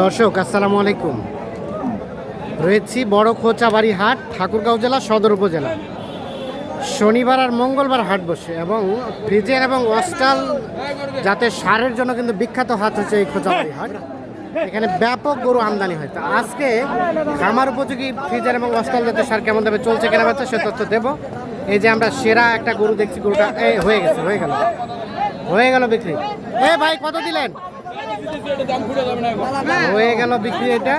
দর্শক, আসসালামু আলাইকুম। রয়েছি বড় খোঁচাবাড়ি হাট, ঠাকুরগাঁও জেলা, সদর উপজেলা। শনিবার আর মঙ্গলবার হাট বসে এবং ফ্রিজের এবং অস্টাল যাতে সারের জন্য কিন্তু বিখ্যাত হাট হচ্ছে এই খোঁচাবাড়ি হাট। এখানে ব্যাপক গরু আমদানি হয়। তো আজকে খামার উপযোগী ফ্রিজের এবং অস্টাল জাতের সার কেমন দামে চলছে কেনা বেচা সে তথ্য দেবো। এই যে আমরা সেরা একটা গরু দেখছি, গরুটা হয়ে গেছে, হয়ে গেল। হয়ে গেল বিক্রি। এ ভাই, কত দিলেন? হয়ে গেল বিক্রি এটা।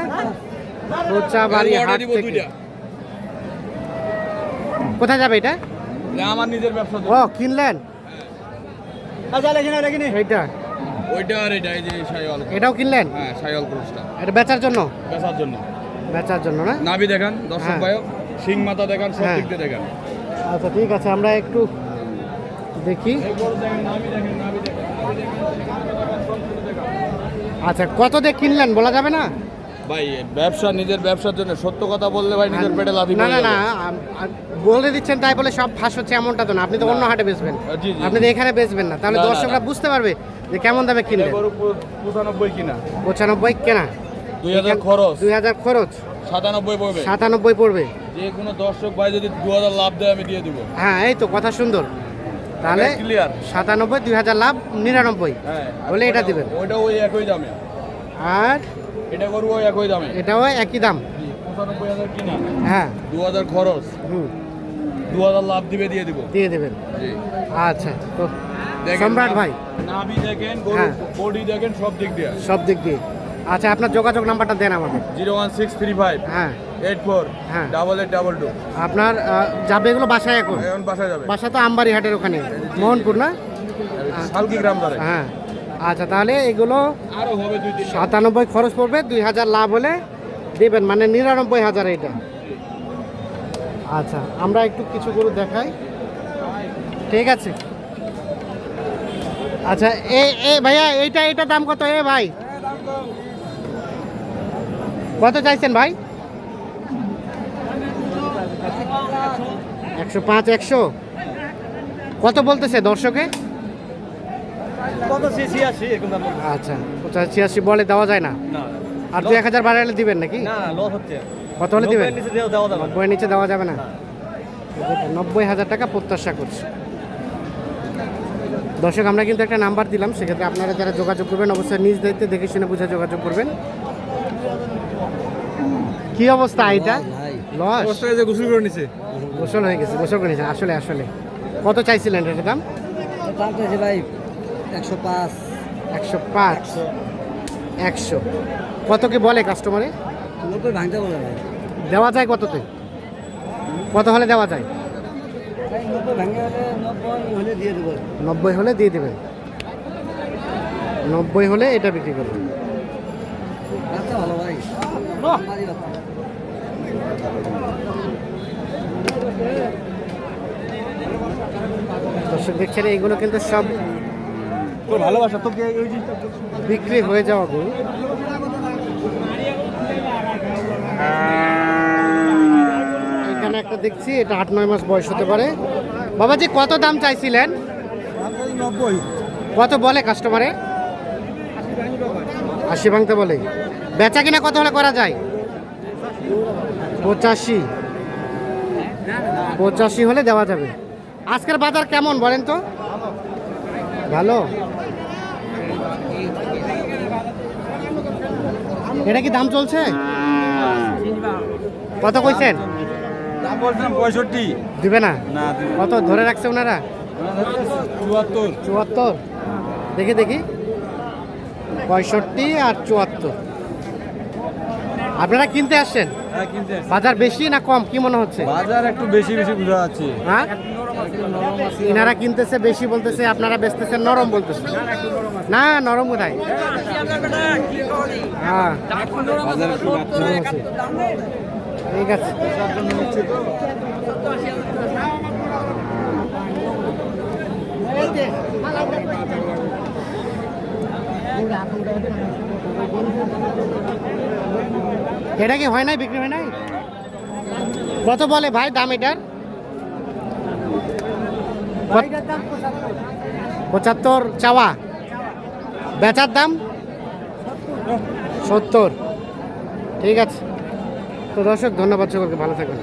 কোচা বাড়ি হাট থেকে। কোথায় যাবে এটা? আমার নিজের ব্যবসা ও কিনলেন? এইটা। ওইটা আর এটা এই যে সাইওয়াল এটাও কিনলেন? হ্যাঁ সাইওয়াল ক্রুশটা। এটা বেচার জন্য? বেচার জন্য। বেচার জন্য না? নাভি দেখান দর্শক হ্যাঁ। ভাইও। সিং মাথা দেখান সব হ্যাঁ। দিক দিয়ে দেখান। আচ্ছা ঠিক আছে আমরা একটু দেখি। নাভি দেখেন নাভি দেখেন নাভি দেখেন, সব কিছু দেখান। আচ্ছা কত দিয়ে কিনলেন বলা যাবে না? ভাই ব্যবসা নিজের ব্যবসার জন্য সত্য কথা বললে ভাই নিজের পেটে লাথি না না না বলে দিচ্ছেন তাই বলে সব ফাঁস হচ্ছে এমনটা তো না আপনি তো অন্য হাটে বেচবেন। আপনি তো এখানে বেচবেন না তাহলে দর্শকরা বুঝতে পারবে যে কেমন দামে কিনলেন। পঁচানব্বই কিনা। পঁচানব্বই কেনা। দুই হাজার খরচ। দুই হাজার খরচ। সাতানব্বই পড়বে। সাতানব্বই পড়বে। যে কোনো দর্শক ভাই যদি দু হাজার লাভ দেয় আমি দিয়ে দিব। হ্যাঁ এই তো কথা সুন্দর। তাহলে ক্লিয়ার সাতানব্বই দুই হাজার লাভ নিরানব্বই। হ্যাঁ। বলে এটা দিবেন। ওইটা ওই একই দামে। আর এটা ওই একই দামে। এটাও একই দাম। পঁচানব্বই হাজার কিনা। হ্যাঁ। দু হাজার খরচ। হুম। দু হাজার লাভ দিবে দিয়ে দিব। দিয়ে দেবেন। আচ্ছা তো সম্রাট ভাই। নাভি দেখেন হ্যাঁ। বডি দেখেন সব দিক দিয়ে। সব দিক দিয়ে। আচ্ছা আপনার যোগাযোগ নাম্বারটা দেন আমাদের zero one six three five. হ্যাঁ। এইট ফোর হ্যাঁ। ডাবল এইট ডাবল টু আপনার যাবে এগুলো বাসায় এখন? এখন বাসায় যাবে। বাসা তো আমবাড়ি হাটের ওখানে মোহনপুর না? সালকি গ্রাম ধরে। হ্যাঁ। আচ্ছা তাহলে এগুলো আরও হবে সাতানব্বই খরচ পড়বে দুই হাজার লাভ হলে দেবেন মানে নিরানব্বই হাজার এটা আচ্ছা আমরা একটু কিছু গরু দেখাই। ঠিক আছে। আচ্ছা এ এ ভাইয়া এইটা এইটা দাম কত? এ ভাই। কত চাইছেন ভাই? একশো পাঁচ একশো? কত বলতেছে দর্শকে? আচ্ছা পঁচাশি ছিয়াশি বলে দেওয়া যায় না? আর দু এক হাজার বাড়ালে দিবেন নাকি? কত হলে দিবেন। নব্বই নিচে দেওয়া যাবে না। নব্বই হাজার টাকা প্রত্যাশা করছি। দর্শক আমরা কিন্তু একটা নাম্বার দিলাম সেক্ষেত্রে আপনারা যারা যোগাযোগ করবেন অবশ্যই নিজ দায়িত্বে দেখে শুনে বুঝে যোগাযোগ করবেন। কি অবস্থা এটা? লস যে গোসল করে নিছে। গোসল হয়ে গেছে গোসল করে নিয়েছে। আসলে আসলে। কত চাইছিলেন এটার দাম? দাম চাইছে ভাই একশো পাঁচ। একশো পাঁচ? একশো। কত কি বলে কাস্টমারে ভাঙতে বলে দেওয়া যায় কততে? কত হলে দেওয়া যায়? নব্বই হলে দিয়ে নব্বই হলে দিয়ে দেবেন। নব্বই হলে এটা বিক্রি করবেন। ভালো ভাই। দর্শক দেখছেন এইগুলো কিন্তু সব ভালোবাসা তোকে বিক্রি হয়ে যাওয়া গরু এখানে একটা দেখছি এটা আট নয় মাস বয়স হতে পারে। বাবাজি কত দাম চাইছিলেন? নব্বই। কত বলে কাস্টমারে আশি ভাঙতে বলে। বেচা কিনা কত হলে করা যায়? পঁচাশি। পঁচাশি হলে দেওয়া যাবে। আজকের বাজার কেমন বলেন তো? ভালো? এটা কি দাম চলছে? কত কইছেন? দাম বলছিলাম পঁয়ষট্টি দিবে না না। কত ধরে রাখছে ওনারা? চুয়াত্তর। চুয়াত্তর। দেখি দেখি। পঁয়ষট্টি আর চুয়াত্তর। আপনারা কিনতে আসছেন? হ্যাঁ বাজার বেশি না কম? কি মনে হচ্ছে? বাজার একটু বেশি বেশি বুঝা যাচ্ছে। হ্যাঁ? ইনারা কিনতেছে বেশি বলতেছে আপনারা বেচতেছেন নরম বলতেছে। না নরম কোথায় হ্যাঁ। আছে। ঠিক আছে। এটা কি হয় নাই, বিক্রি হয় নাই? কত বলে ভাই দাম এটার? পঁচাত্তর চাওয়া। বেচার দাম? সত্তর। ঠিক আছে। তো দর্শক, ধন্যবাদ সকলকে, ভালো থাকবেন।